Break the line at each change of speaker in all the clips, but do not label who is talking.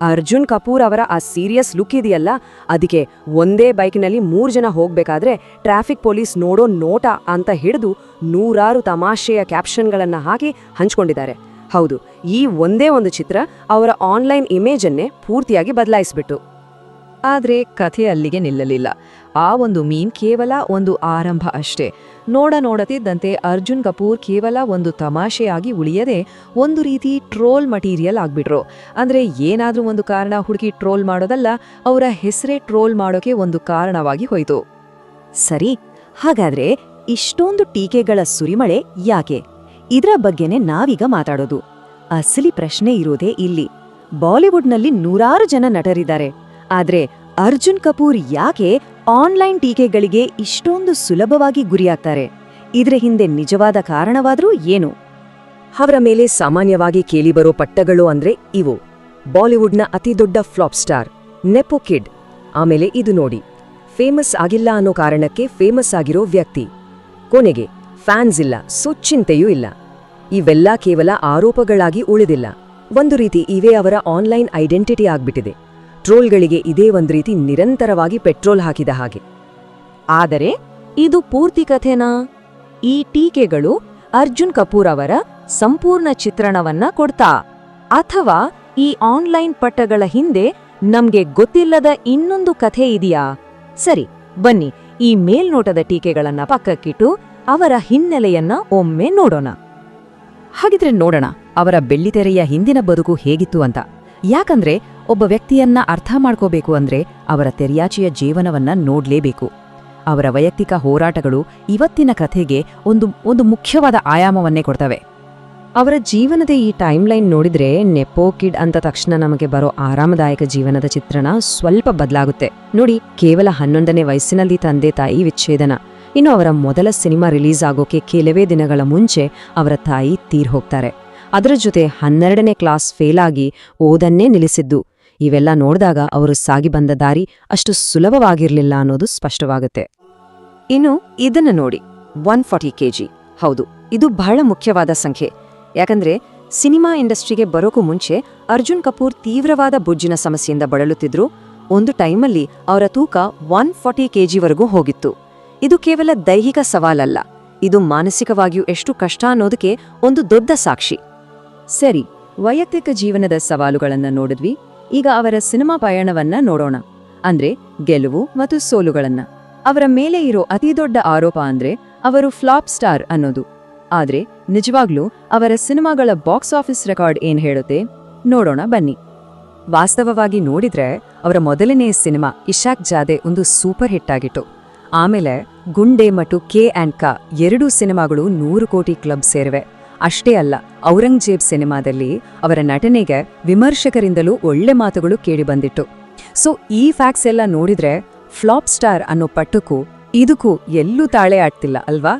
ಅರ್ಜುನ್ ಕಪೂರ್ ಅವರ ಆ serious look ಇದೆಯಲ್ಲ, ಅದಕ್ಕೆ ಒಂದೇ ಬೈಕ್ನಲ್ಲಿ ಮೂರು ಜನ ಹೋಗಬೇಕಾದ್ರೆ ಟ್ರಾಫಿಕ್ ಪೊಲೀಸ್ ನೋಡೋ ನೋಟ ಅಂತ ಹಿಡಿದು ನೂರಾರು ತಮಾಷೆಯ ಕ್ಯಾಪ್ಷನ್ಗಳನ್ನು ಹಾಕಿ ಹಂಚ್ಕೊಂಡಿದ್ದಾರೆ. ಹೌದು, ಈ ಒಂದೇ ಒಂದು ಚಿತ್ರ ಅವರ ಆನ್ಲೈನ್ ಇಮೇಜನ್ನೇ ಪೂರ್ತಿಯಾಗಿ ಬದಲಾಯಿಸ್ಬಿಟ್ಟು.
ಆದ್ರೆ ಕಥೆ ಅಲ್ಲಿಗೆ ನಿಲ್ಲಲಿಲ್ಲ. ಆ ಒಂದು ಮೀನ್ ಕೇವಲ ಒಂದು ಆರಂಭ ಅಷ್ಟೇ. ನೋಡ ನೋಡತಿದ್ದಂತೆ ಅರ್ಜುನ್ ಕಪೂರ್ ಕೇವಲ ಒಂದು ತಮಾಷೆಯಾಗಿ ಉಳಿಯದೆ ಒಂದು ರೀತಿ ಟ್ರೋಲ್ ಮಟೀರಿಯಲ್ ಆಗ್ಬಿಟ್ರು. ಅಂದ್ರೆ ಏನಾದರೂ ಒಂದು ಕಾರಣ ಹುಡುಕಿ ಟ್ರೋಲ್ ಮಾಡೋದಲ್ಲ, ಅವರ ಹೆಸರೇ ಟ್ರೋಲ್ ಮಾಡೋಕೆ ಒಂದು ಕಾರಣವಾಗಿ ಹೋಯಿತು.
ಸರಿ, ಹಾಗಾದ್ರೆ ಇಷ್ಟೊಂದು ಟೀಕೆಗಳ ಸುರಿಮಳೆ ಯಾಕೆ? ಇದರ ಬಗ್ಗೆನೇ ನಾವೀಗ ಮಾತಾಡೋದು. ಅಸಲಿ ಪ್ರಶ್ನೆ ಇರೋದೇ ಇಲ್ಲಿ. ಬಾಲಿವುಡ್ನಲ್ಲಿ ನೂರಾರು ಜನ ನಟರಿದ್ದಾರೆ. ಆದ್ರೆ ಅರ್ಜುನ್ ಕಪೂರ್ ಯಾಕೆ ಆನ್ಲೈನ್ ಟೀಕೆಗಳಿಗೆ ಇಷ್ಟೊಂದು ಸುಲಭವಾಗಿ ಗುರಿಯಾಗ್ತಾರೆ? ಇದರ ಹಿಂದೆ ನಿಜವಾದ ಕಾರಣವಾದರೂ ಏನು?
ಅವರ ಮೇಲೆ ಸಾಮಾನ್ಯವಾಗಿ ಕೇಳಿಬರೋ ಪಟ್ಟಗಳು ಅಂದ್ರೆ ಇವು. ಬಾಲಿವುಡ್ನ ಅತಿದೊಡ್ಡ ಫ್ಲಾಪ್ ಸ್ಟಾರ್, ನೆಪೋ ಕಿಡ್. ಆಮೇಲೆ ಇದು ನೋಡಿ, ಫೇಮಸ್ ಆಗಿಲ್ಲ ಅನ್ನೋ ಕಾರಣಕ್ಕೆ ಫೇಮಸ್ ಆಗಿರೋ ವ್ಯಕ್ತಿ. ಕೊನೆಗೆ, ಫ್ಯಾನ್ಸ್ ಇಲ್ಲ ಸುಚ್ಚಿಂತೆಯೂ ಚಿಂತೆಯೂ ಇಲ್ಲ. ಇವೆಲ್ಲ ಕೇವಲ ಆರೋಪಗಳಾಗಿ ಉಳಿದಿಲ್ಲ. ಒಂದು ರೀತಿ ಇವೇ ಅವರ ಆನ್ಲೈನ್ ಐಡೆಂಟಿಟಿ ಆಗ್ಬಿಟ್ಟಿದೆ. ಟ್ರೋಲ್ಗಳಿಗೆ ಇದೇ ಒಂದು ರೀತಿ ನಿರಂತರವಾಗಿ ಪೆಟ್ರೋಲ್ ಹಾಕಿದ ಹಾಗೆ.
ಆದರೆ, ಇದು ಪೂರ್ತಿ ಕಥೆನಾ? ಈ ಟೀಕೆಗಳು ಅರ್ಜುನ್ ಕಪೂರ್ ಅವರ ಸಂಪೂರ್ಣ ಚಿತ್ರಣವನ್ನ ಕೊಡ್ತಾ, ಅಥವಾ ಈ ಆನ್ಲೈನ್ ಪಟ್ಟಗಳ ಹಿಂದೆ ನಮ್ಗೆ ಗೊತ್ತಿಲ್ಲದ ಇನ್ನೊಂದು ಕಥೆ ಇದೆಯಾ? ಸರಿ, ಬನ್ನಿ ಈ ಮೇಲ್ನೋಟದ ಟೀಕೆಗಳನ್ನ ಪಕ್ಕಕ್ಕಿಟ್ಟು ಅವರ ಹಿನ್ನೆಲೆಯನ್ನ ಒಮ್ಮೆ ನೋಡೋಣ.
ಹಾಗಿದ್ರೆ ನೋಡೋಣ, ಅವರ ಬೆಳ್ಳಿತೆರೆಯ ಹಿಂದಿನ ಬದುಕು ಹೇಗಿತ್ತು ಅಂತ. ಯಾಕಂದ್ರೆ ಒಬ್ಬ ವ್ಯಕ್ತಿಯನ್ನ ಅರ್ಥ ಮಾಡ್ಕೋಬೇಕು ಅಂದ್ರೆ ಅವರ ತೆರಿಯಾಚಿಯ ಜೀವನವನ್ನ ನೋಡ್ಲೇಬೇಕು. ಅವರ ವೈಯಕ್ತಿಕ ಹೋರಾಟಗಳು ಇವತ್ತಿನ ಕಥೆಗೆ ಒಂದು ಒಂದು ಮುಖ್ಯವಾದ ಆಯಾಮವನ್ನೇ ಕೊಡ್ತವೆ.
ಅವರ ಜೀವನದ ಈ ಟೈಮ್ಲೈನ್ ನೋಡಿದ್ರೆ ನೆಪೋಕಿಡ್ ಅಂತ ತಕ್ಷಣ ನಮಗೆ ಬರೋ ಆರಾಮದಾಯಕ ಜೀವನದ ಚಿತ್ರಣ ಸ್ವಲ್ಪ ಬದಲಾಗುತ್ತೆ. ನೋಡಿ, ಕೇವಲ ಹನ್ನೊಂದನೇ ವಯಸ್ಸಿನಲ್ಲಿ ತಂದೆ ತಾಯಿ ವಿಚ್ಛೇದನ. ಇನ್ನು ಅವರ ಮೊದಲ ಸಿನಿಮಾ ರಿಲೀಸ್ ಆಗೋಕೆ ಕೆಲವೇ ದಿನಗಳ ಮುಂಚೆ ಅವರ ತಾಯಿ ತೀರ್ ಹೋಗ್ತಾರೆ. ಅದರ ಜೊತೆ ಹನ್ನೆರಡನೇ ಕ್ಲಾಸ್ ಫೇಲ್ ಆಗಿ ಓದನ್ನೇ ನಿಲ್ಲಿಸಿದ್ದು. ಇವೆಲ್ಲ ನೋಡಿದಾಗ ಅವರು ಸಾಗಿ ಬಂದ ದಾರಿ ಅಷ್ಟು ಸುಲಭವಾಗಿರಲಿಲ್ಲ ಅನ್ನೋದು ಸ್ಪಷ್ಟವಾಗುತ್ತೆ. ಇನ್ನು ಇದನ್ನ ನೋಡಿ ಒನ್ ಫಾರ್ಟಿ ಕೆಜಿ ಹೌದು, ಇದು ಬಹಳ ಮುಖ್ಯವಾದ ಸಂಖ್ಯೆ. ಯಾಕಂದ್ರೆ ಸಿನಿಮಾ ಇಂಡಸ್ಟ್ರಿಗೆ ಬರೋಕು ಮುಂಚೆ ಅರ್ಜುನ್ ಕಪೂರ್ ತೀವ್ರವಾದ ಬೊಜ್ಜಿನ ಸಮಸ್ಯೆಯಿಂದ ಬಳಲುತ್ತಿದ್ರು. ಒಂದು ಟೈಮಲ್ಲಿ ಅವರ ತೂಕ ಒನ್ ಫಾರ್ಟಿ ಕೆಜಿವರೆಗೂ ಹೋಗಿತ್ತು. ಇದು ಕೇವಲ ದೈಹಿಕ ಸವಾಲಲ್ಲ, ಇದು ಮಾನಸಿಕವಾಗಿಯೂ ಎಷ್ಟು ಕಷ್ಟ ಅನ್ನೋದಕ್ಕೆ ಒಂದು ದೊಡ್ಡ ಸಾಕ್ಷಿ. ಸರಿ, ವೈಯಕ್ತಿಕ ಜೀವನದ ಸವಾಲುಗಳನ್ನು ನೋಡಿದ್ವಿ. ಈಗ ಅವರ ಸಿನಿಮಾ ಪಯಣವನ್ನ ನೋಡೋಣ. ಅಂದ್ರೆ ಗೆಲುವು ಮತ್ತು ಸೋಲುಗಳನ್ನ. ಅವರ ಮೇಲೆ ಇರೋ ಅತಿದೊಡ್ಡ ಆರೋಪ ಅಂದ್ರೆ ಅವರು ಫ್ಲಾಪ್ ಸ್ಟಾರ್ ಅನ್ನೋದು. ಆದ್ರೆ ನಿಜವಾಗ್ಲೂ ಅವರ ಸಿನಿಮಾಗಳ ಬಾಕ್ಸ್ ಆಫೀಸ್ ರೆಕಾರ್ಡ್ ಏನ್ ಹೇಳುತ್ತೆ? ನೋಡೋಣ ಬನ್ನಿ. ವಾಸ್ತವವಾಗಿ ನೋಡಿದ್ರೆ ಅವರ ಮೊದಲನೇ ಸಿನಿಮಾ ಇಶಾಕ್ ಜಾದೆ ಒಂದು ಸೂಪರ್ ಹಿಟ್ ಆಗಿತ್ತು. ಆಮೇಲೆ ಗುಂಡೆ ಮತ್ತು ಕೆ ಆ್ಯಂಡ್ ಕ ಎರಡೂ ಸಿನಿಮಾಗಳು ನೂರು ಕೋಟಿ ಕ್ಲಬ್ ಸೇರಿವೆ. ಅಷ್ಟೇ ಅಲ್ಲ, ಔರಂಗಜೇಬ್ ಸಿನಿಮಾದಲ್ಲಿ ಅವರ ನಟನೆಗೆ ವಿಮರ್ಶಕರಿಂದಲೂ ಒಳ್ಳೆ ಮಾತುಗಳು ಕೇಳಿಬಂದಿತ್ತು ಸೊ ಈ ಫ್ಯಾಕ್ಟ್ಸ್ ಎಲ್ಲ ನೋಡಿದ್ರೆ ಫ್ಲಾಪ್ ಸ್ಟಾರ್ ಅನ್ನೋ ಪಟ್ಟಕ್ಕೂ ಇದಕ್ಕೂ ಎಲ್ಲೂ ತಾಳೆ ಆಡ್ತಿಲ್ಲ, ಅಲ್ವಾ?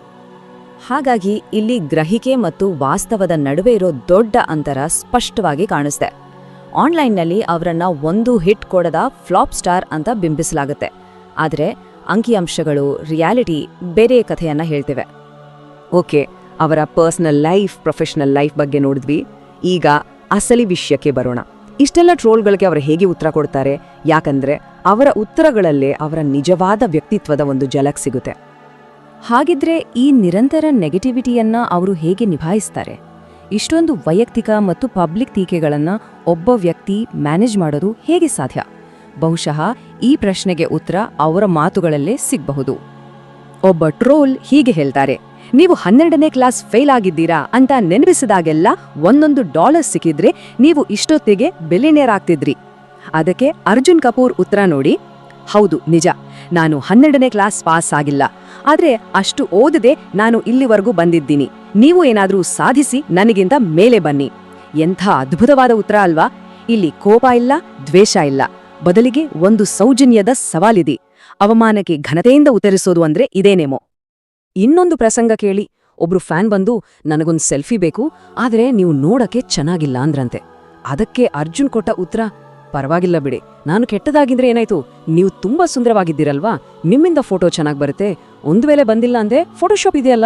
ಹಾಗಾಗಿ ಇಲ್ಲಿ ಗ್ರಹಿಕೆ ಮತ್ತು ವಾಸ್ತವದ ನಡುವೆ ಇರೋ ದೊಡ್ಡ ಅಂತರ ಸ್ಪಷ್ಟವಾಗಿ ಕಾಣಿಸ್ತೆ ಆನ್ಲೈನ್ನಲ್ಲಿ ಅವರನ್ನ ಒಂದು ಹಿಟ್ ಕೊಡದ ಫ್ಲಾಪ್ ಸ್ಟಾರ್ ಅಂತ ಬಿಂಬಿಸಲಾಗುತ್ತೆ. ಆದರೆ ಅಂಕಿಅಂಶಗಳು, ರಿಯಾಲಿಟಿ ಬೇರೆ ಕಥೆಯನ್ನ ಹೇಳ್ತಿವೆ. ಓಕೆ ಅವರ ಪರ್ಸ್ನಲ್ ಲೈಫ್, ಪ್ರೊಫೆಷನಲ್ ಲೈಫ್ ಬಗ್ಗೆ ನೋಡಿದ್ವಿ. ಈಗ ಅಸಲಿ ವಿಷಯಕ್ಕೆ ಬರೋಣ. ಇಷ್ಟೆಲ್ಲ ಟ್ರೋಲ್ಗಳಿಗೆ ಅವರು ಹೇಗೆ ಉತ್ತರ ಕೊಡ್ತಾರೆ? ಯಾಕಂದ್ರೆ ಅವರ ಉತ್ತರಗಳಲ್ಲೇ ಅವರ ನಿಜವಾದ ವ್ಯಕ್ತಿತ್ವದ ಒಂದು ಜಲಕ್ ಸಿಗುತ್ತೆ. ಹಾಗಿದ್ರೆ ಈ ನಿರಂತರ ನೆಗೆಟಿವಿಟಿಯನ್ನ ಅವರು ಹೇಗೆ ನಿಭಾಯಿಸ್ತಾರೆ? ಇಷ್ಟೊಂದು ವೈಯಕ್ತಿಕ ಮತ್ತು ಪಬ್ಲಿಕ್ ಟೀಕೆಗಳನ್ನು ಒಬ್ಬ ವ್ಯಕ್ತಿ ಮ್ಯಾನೇಜ್ ಮಾಡೋದು ಹೇಗೆ ಸಾಧ್ಯ? ಬಹುಶಃ ಈ ಪ್ರಶ್ನೆಗೆ ಉತ್ತರ ಅವರ ಮಾತುಗಳಲ್ಲೇ ಸಿಗಬಹುದು. ಒಬ್ಬ ಟ್ರೋಲ್ ಹೀಗೆ ಹೇಳ್ತಾರೆ. ನೀವು ಹನ್ನೆರಡನೇ ಕ್ಲಾಸ್ ಫೇಲ್ ಆಗಿದ್ದೀರಾ ಅಂತ ನೆನಪಿಸಿದಾಗೆಲ್ಲ ಒಂದೊಂದು ಡಾಲರ್ ಸಿಕ್ಕಿದ್ರೆ ನೀವು ಇಷ್ಟೊತ್ತಿಗೆ ಬೆಲಿನೇರ್ ಆಗ್ತಿದ್ರಿ. ಅದಕ್ಕೆ ಅರ್ಜುನ್ ಕಪೂರ್ ಉತ್ತರ ನೋಡಿ. ಹೌದು, ನಿಜ. ನಾನು ಹನ್ನೆರಡನೇ ಕ್ಲಾಸ್ ಪಾಸ್ ಆಗಿಲ್ಲ. ಆದ್ರೆ ಅಷ್ಟು ಓದದೆ ನಾನು ಇಲ್ಲಿವರೆಗೂ ಬಂದಿದ್ದೀನಿ. ನೀವು ಏನಾದರೂ ಸಾಧಿಸಿ ನನಗಿಂತ ಮೇಲೆ ಬನ್ನಿ. ಎಂಥ ಅದ್ಭುತವಾದ ಉತ್ತರ ಅಲ್ವಾ? ಇಲ್ಲಿ ಕೋಪ ಇಲ್ಲ, ದ್ವೇಷ ಇಲ್ಲ. ಬದಲಿಗೆ ಒಂದು ಸೌಜನ್ಯದ ಸವಾಲಿದೆ. ಅವಮಾನಕ್ಕೆ ಘನತೆಯಿಂದ ಉತ್ತರಿಸೋದು ಅಂದ್ರೆ ಇದೇನೇಮೋ. ಇನ್ನೊಂದು ಪ್ರಸಂಗ ಕೇಳಿ. ಒಬ್ರು ಫ್ಯಾನ್ ಬಂದು, ನನಗೊಂದು ಸೆಲ್ಫಿ ಬೇಕು, ಆದರೆ ನೀವು ನೋಡಕ್ಕೆ ಚೆನ್ನಾಗಿಲ್ಲ ಅಂದ್ರಂತೆ. ಅದಕ್ಕೆ ಅರ್ಜುನ್ ಕೊಟ್ಟ ಉತ್ತರ, ಪರವಾಗಿಲ್ಲ ಬಿಡಿ. ನಾನು ಕೆಟ್ಟದಾಗಿದ್ರೆ ಏನಾಯ್ತು? ನೀವು ತುಂಬಾ ಸುಂದರವಾಗಿದ್ದೀರಲ್ವಾ? ನಿಮ್ಮಿಂದ ಫೋಟೋ ಚೆನ್ನಾಗಿ ಬರುತ್ತೆ. ಒಂದು ವೇಳೆ ಬಂದಿಲ್ಲ ಅಂದ್ರೆ ಫೋಟೋಶಾಪ್ ಇದೆಯಲ್ಲ?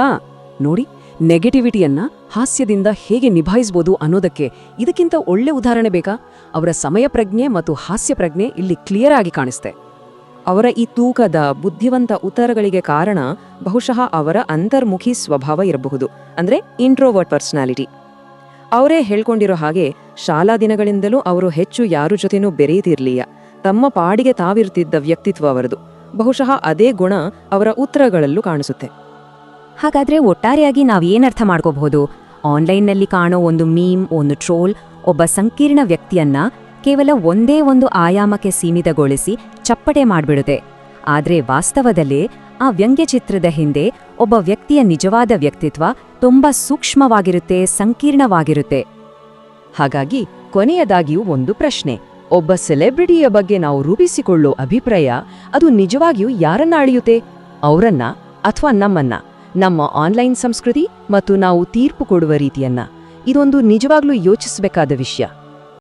ನೋಡಿ,
ನೆಗೆಟಿವಿಟಿಯನ್ನ ಹಾಸ್ಯದಿಂದ ಹೇಗೆ ನಿಭಾಯಿಸ್ಬೋದು ಅನ್ನೋದಕ್ಕೆ ಇದಕ್ಕಿಂತ ಒಳ್ಳೆ ಉದಾಹರಣೆ ಬೇಕಾ? ಅವರ ಸಮಯ ಪ್ರಜ್ಞೆ ಮತ್ತು ಹಾಸ್ಯ ಪ್ರಜ್ಞೆ ಇಲ್ಲಿ ಕ್ಲಿಯರ್ ಆಗಿ ಕಾಣಿಸ್ತೆ.
ಅವರ ಈ ತೂಕದ ಬುದ್ಧಿವಂತ ಉತ್ತರಗಳಿಗೆ ಕಾರಣ ಬಹುಶಃ ಅವರ ಅಂತರ್ಮುಖಿ ಸ್ವಭಾವ ಇರಬಹುದು, ಅಂದರೆ ಇಂಟ್ರೋವರ್ಟ್ ಪರ್ಸನಾಲಿಟಿ ಅವರೇ ಹೇಳ್ಕೊಂಡಿರೋ ಹಾಗೆ ಶಾಲಾ ದಿನಗಳಿಂದಲೂ ಅವರು ಹೆಚ್ಚು ಯಾರು ಜೊತೆನೂ ಬೆರೆಯುತ್ತಿರಲಿಲ್ಲ. ತಮ್ಮ ಪಾಡಿಗೆ ತಾವಿರ್ತಿದ್ದ ವ್ಯಕ್ತಿತ್ವ ಅವರದು. ಬಹುಶಃ ಅದೇ ಗುಣ ಅವರ ಉತ್ತರಗಳಲ್ಲೂ ಕಾಣಿಸುತ್ತೆ.
ಹಾಗಾದ್ರೆ ಒಟ್ಟಾರೆಯಾಗಿ ನಾವು ಏನರ್ಥ ಮಾಡ್ಕೋಬಹುದು? ಆನ್ಲೈನ್ನಲ್ಲಿ ಕಾಣೋ ಒಂದು ಮೀಮ್, ಒಂದು ಟ್ರೋಲ್, ಒಬ್ಬ ಸಂಕೀರ್ಣ ವ್ಯಕ್ತಿಯನ್ನ ಕೇವಲ ಒಂದೇ ಒಂದು ಆಯಾಮಕ್ಕೆ ಸೀಮಿತಗೊಳಿಸಿ ಚಪ್ಪಟೆ ಮಾಡಿಬಿಡುತ್ತೆ. ಆದರೆ ವಾಸ್ತವದಲ್ಲಿ ಆ ವ್ಯಂಗ್ಯಚಿತ್ರದ ಹಿಂದೆ ಒಬ್ಬ ವ್ಯಕ್ತಿಯ ನಿಜವಾದ ವ್ಯಕ್ತಿತ್ವ ತುಂಬಾ ಸೂಕ್ಷ್ಮವಾಗಿರುತ್ತೆ, ಸಂಕೀರ್ಣವಾಗಿರುತ್ತೆ.
ಹಾಗಾಗಿ ಕೊನೆಯದಾಗಿಯೂ ಒಂದು ಪ್ರಶ್ನೆ. ಒಬ್ಬ ಸೆಲೆಬ್ರಿಟಿಯ ಬಗ್ಗೆ ನಾವು ರೂಪಿಸಿಕೊಳ್ಳೋ ಅಭಿಪ್ರಾಯ ಅದು ನಿಜವಾಗಿಯೂ ಯಾರನ್ನ ಅಳೆಯುತ್ತೆ? ಅವರನ್ನ ಅಥವಾ ನಮ್ಮನ್ನ? ನಮ್ಮ ಆನ್ಲೈನ್ ಸಂಸ್ಕೃತಿ ಮತ್ತು ನಾವು ತೀರ್ಪು ಕೊಡುವ ರೀತಿಯನ್ನ? ಇದೊಂದು ನಿಜವಾಗ್ಲೂ ಯೋಚಿಸಬೇಕಾದ ವಿಷಯ.